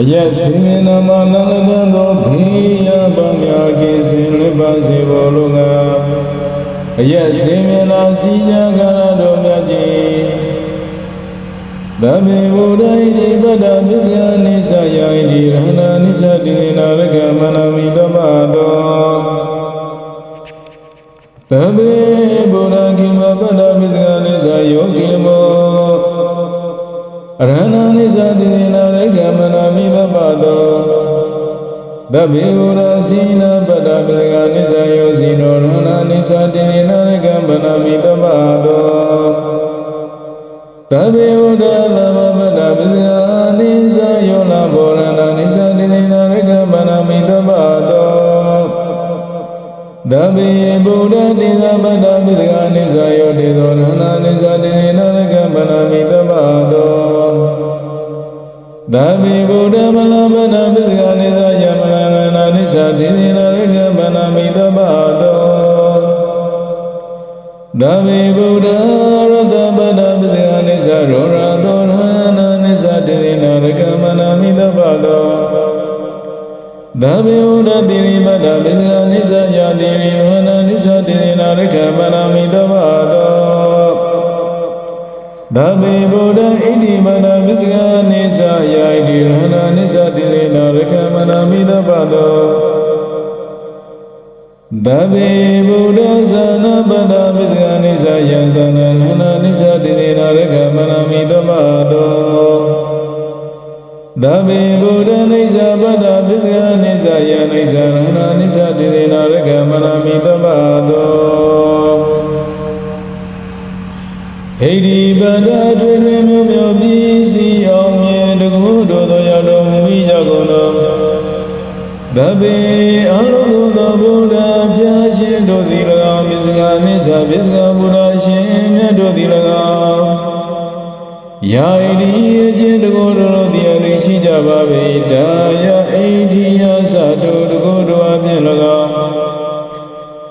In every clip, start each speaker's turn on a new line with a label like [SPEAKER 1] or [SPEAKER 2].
[SPEAKER 1] အယက်စင်နေနမနန္ဒသောဘေးရပါများကင်းစင်လွတ်ပါစေပေါ်လို့ငါအယက်စင်မြနာစီကြကာရတော်မြတ်ကြီးဗမေဘုဒ္ဓိဒီပဒ္ဒပစ္စယနိသယိဒီရဟနာနိသတိနာရကမန ကမနမိတမတောသဗ္ဗေဝဒလမမတပစ္စယနိသယောလဘောရဏနိသတိနာရကမနမိတမတောသဗ္ဗေဗုဒ္ဓတိသဗ္ဗတပစ္စယနိသယောတေသောရဟဏနိသတိနာရကမနမိတမတောသဗ္ဗေဗုဒ္ဓ သဗ္ဗေဗုဒ္ဓတိရိပဒပစ္စယနိစ္စယာတိရိဟနာနိစ္စတေနာရကမနာမိတပတောသဗ္ဗေဗုဒ္ဓဣတိမနာပစ္စယနိစ္စယာတိရဟနာနိစ္စတေနာရကမနာမိတပတောသဗ္ဗေဗုဒ္ဓဇာနာပဒပစ္စကနိစ္စယံသနဟနာနိစ္စတိတိနာရကမနမိတမတောသဗ္ဗေဗုဒ္ဓ နာရကမနမိတမတောဟိတိပဒထွေထွေမျိုးမျိုးပြီးစီအောင်မြင်တကူတို့သောရောက်တော်မူမိကြကုန်သောဗဗ္ဗေအလုံးစုံသောဘုရားဖျားရှင်တို့သည်၎င်းမြစ်စကားနိစ္စပစ္စကဘုရားရှင်မြတ်တို့သည်၎င်းယာဣတိအချင်းတကိုယ်တော်သည်အလေးရှိကြပါပေဒါယအိဋ္ဌိယသတို့တကိုယ်တော်အပြင်၎င်း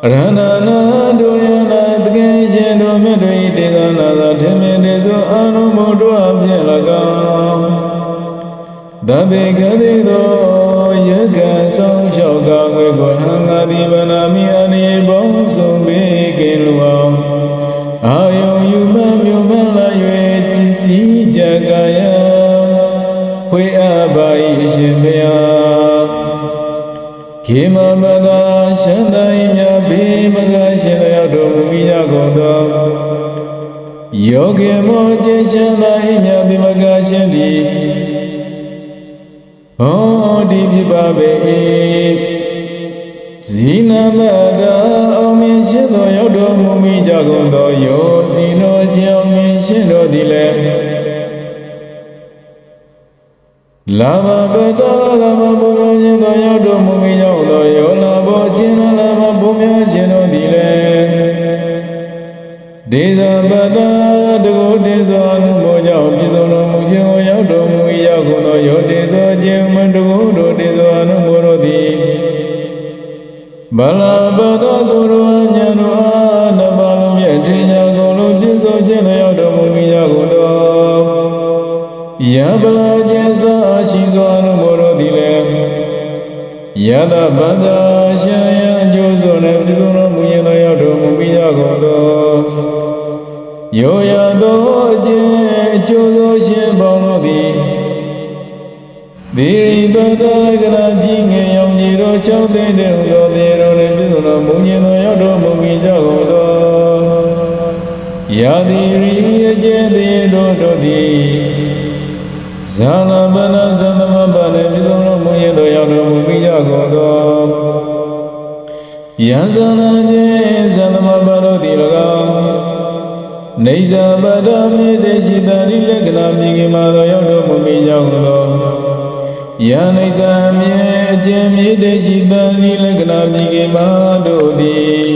[SPEAKER 1] ရဟနာနာတို့ယနာတကယ်ရှင်တို့မြတ်တို့၏ဒေသနာသာထင်မြင်နေသောအလုံးစုံတို့အပြင်၎င်းဗဗ္ဗေကတိသောယကဆောင်လျှောက်ကငွေကိုဟံငါတိဗနာမိအ ယောဂေမောကျေရှန္တိုင်မြဘေမကရှင်သည်ဟောဒီဖြစ်ပါပေဇီနမတာအောင်မြင်ရှိသောရောက်တော်မူမိကြကုန်သောယောဇီနောကြောင့်မြင်ရှိတော်သည်လည်းလာဘပတလာဘဘုရားရှင်သောရောက်တော်မူမိကြောင့်သောယောလာဘောခြင်းလာဘဘုရားရှင်တော်သည်လည်း ဒေဇပတတကုတေဇောအနုမောကြောင့်ပြည့်စုံတော်မူခြင်းကိုရောက်တော်မူ၏ရောက်ကုန်သောယောတေဇောခြင်းမတကုတို့တေဇောအနုမောတို့သည်ဗလာပတကုရောညံတော်အားနဘလုံးမြတ်ထေညာကုန်လုံးပြည့်စုံခြင်းသောရောက်တော်မူ၏ရောက်ကုန်သောယဗလာခြင်းစာရှိသောအနုမောတို့သည်လည်းယတပတ္တရှာယအကျိုးစုံနှင့်ပြည့်စုံတော်မူ၏သောရောက်တော်မူ၏ရောက်ကုန်သော ယောရသောအကျင့်အကျိုးသောရှင်ပေါင်းတို့သည်ဒီရိပတလကရာကြီးငယ်ရောင်ကြီးတို့၆သိန်းတဲ့ဟူသောသေတော်နှင့်ပြည့်စုံသောမုံညင်သောရောက်တော်မူပြီးကြကုန်သောယာတိရိအကျင့်သေးတို့တို့သည်ဇာလပနာသံသမပနှင့်ပြည့်စုံသောမုံညင်သောရောက်တော်မူပြီးကြကုန်သောယံဇာနာခြင်းသံသမပတို့သည်၎င်း နေဇာပဒမေတေရှိတရိလက္ခဏာမြေကြီးမှာသောရောက်တော်မူမိကြောင်းသောယံနေဇာမြေအကျဉ်မြေတေရှိတရိလက္ခဏာမြေကြီးမှာတို့သည်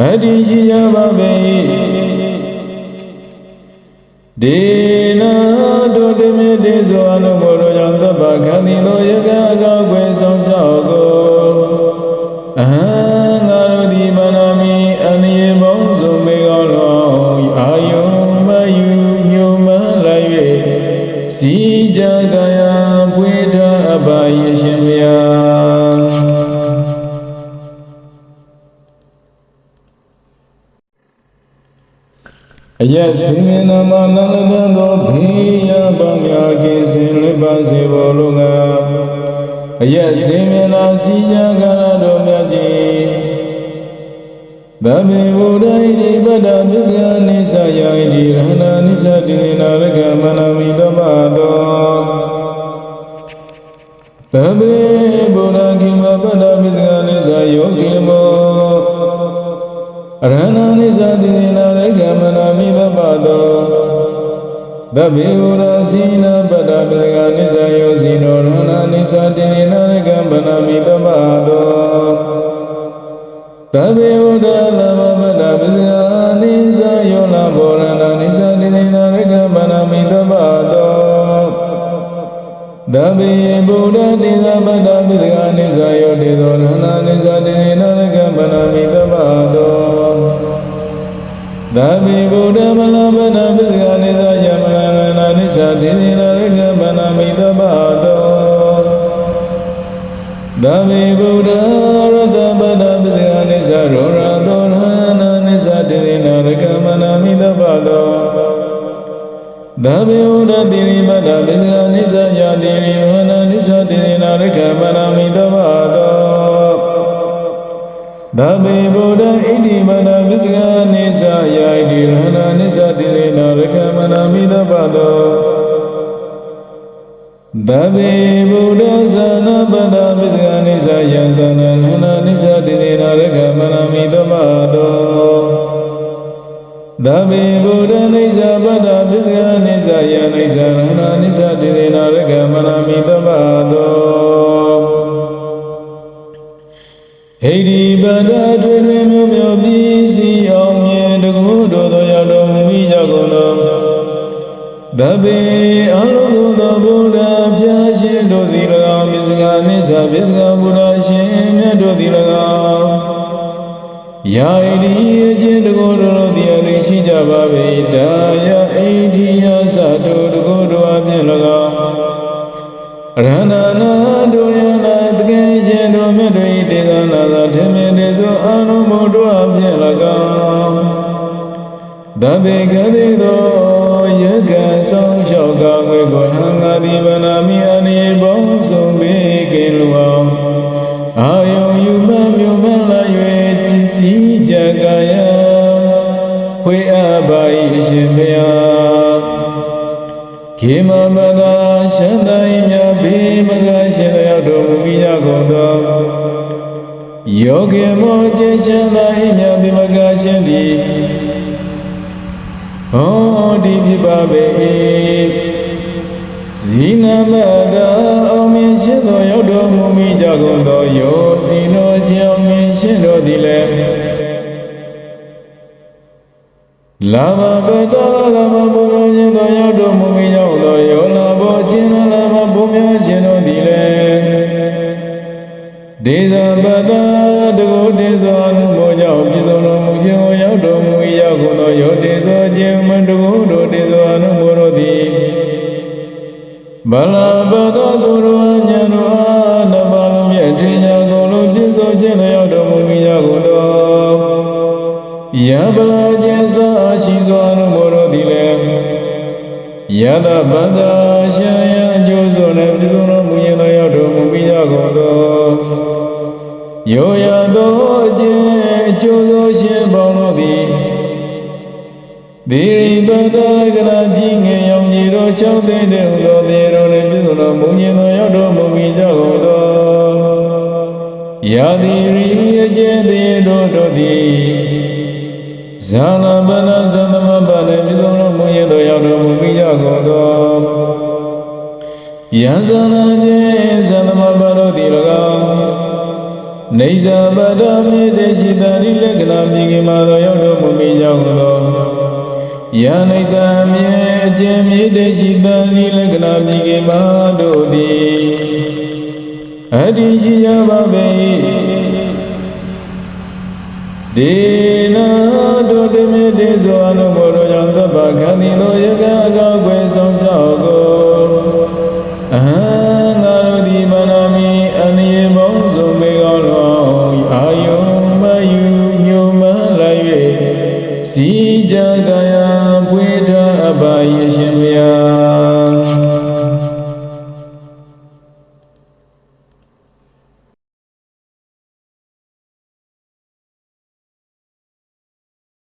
[SPEAKER 1] အတ္တိရှိရပါပေဒေနာတို့တမေတေဇောအနုဘောတို့ကြောင့်သဗ္ဗခန္တိသောယကကောက်ွယ်ဆောင်ရှောက်ကိုအဟံ အယက်စင်မြနာမနန္ဒကံသောဘေးရပါများကင်းစင်လေးပါစေဘောလုံးက သဗ္ဗေဘုရားစီနာပတ္တပစ္စယနိသယောစီနောရဟဏနိသတိနာရကမနမိတမတောသဗ္ဗေဝဒလမမတပစ္စယနိသယောလဘောရဏနိသတိနေနာရကမနာမိတမတောသဗ္ဗေဗုဒ္ဓတိသဗ္ဗတပစ္စယနိသယောတေသောရဟဏနိသတိနေနာရကမနာမိတမတောသဗ္ဗေဗုဒ္ဓမလမတပစ္စယနိသယမလ နာနိသတိနေနာရကမနာမိတမတောသဗ္ဗေဗုဒ္ဓရတပတ္တပစ္စယနိစ္စရောရသောရဟနာနိစ္စတိနာရကမနာမိတပတောသဗ္ဗေဗုဒ္ဓတိရိပတ္တပစ္စယနိစ္စယာတိရိရဟနာနိစ္စတိနာရကမနာမိတပတောသဗ္ဗေဗုဒ္ဓ ဗ္ဗေဗုဒ္ဓနိစ္စပတ္တပစ္စယနိစ္စယံနိစ္စနနာနိစ္စတိသေနာရကမနမိသမတောဟိတိပတ္တထွေထွေမျိုးမျိုးပြီးစီအောင်မြင်တကူတို့သောရောက်တော်မူမိကြကုန်သောသဗ္ဗေအလုံးစုံသောဘုရားဖျားရှင်တို့သည်၎င်းမြစ်စကားနိစ္စပစ္စကဘုရားရှင်မြတ်တို့သည်၎င်းယာဣတိအကျင့်တကိုယ်တော်သည်အလေး ရှိကြပါပေဒါယအိဋ္ဌိယသတို့တကိုယ်တော်အပြင်၎င်းရဟန္တာနာတို့ယနာတကယ်ရှင်တို့မြတ်တို့၏ဒေသနာသာထင်မြင်တေသောအာနုဘုဒ္ဓအပြင်၎င်းသဗ္ဗေကတိသောယကံဆောင်လျှောက်ကငွေကိုဟံငါတိဗနာမိအနေပေါင်းစုံပေကေ မမကရှန္ဒိညဘေမကရှင်ရောက်တော်မူမိကြကုန်သောယောဂေမောကျေရှန္ဒိညဘေမကရှင်သည်ဟောဒီဖြစ်ပါပေဇီနမတာအောင်မြင်ရှင်သောရောက်တော်မူမိကြကုန်သောယောစီနောကြောင့်မြင်ရှင်တော်သည်လည်းလာမပ ဗလာပတကုရောညံတော်အားနမလုံးမြတ်ထေညာကုန်လုံးပြည့်စုံခြင်းသောရောက်တော်မူ၏ရောက်ကုန်သောယဗလာခြင်းစာရှိသောအနုဘောတို့သည်လည်းယတပန္တာရှာယအကျိုးစုံနဲ့ပြည့်စုံတော်မူခြင်းသောရောက်တော်မူ၏ရောက်ကုန်သောယောရသောအကျင့်အကျိုးသောရှင်ပေါင်းတို့သည်ဒေရိပတ္တလကနာကြီးငယ်ရောင်ကြီးတို့ချောင်းသိတဲ့ဟူသော သေတော်နှင့်ပြည့်စုံသောမုံညင်သောရောက်တော်မူမိကြကုန်သောယာတိရိအကျင့်သေးတို့တို့သည်ဇာနာပနာသသမပလည်းပြည့်စုံသောမုံညင်သောရောက်တော်မူမိကြကုန်သောယံဇာနာခြင်းသသမပတို့သည်၎င်းနေဇာပဒမေတေရှိတရိလက္ခဏာမြင်ခင်မှာသောရောက်တော်မူမိကြကုန်သော ယံနေဇာမြေအကျဉ်မြေတေရှိတရိလက္ခဏာမြင်ခင်မှာတို့သည်အတ္တိရှိရပါပေဒေနာတို့တမေတေသောအနုဘောရောကြောင့်သဗ္ဗခန္တီသောယကအကောက်ွယ်ဆောင်ရှောက်ကို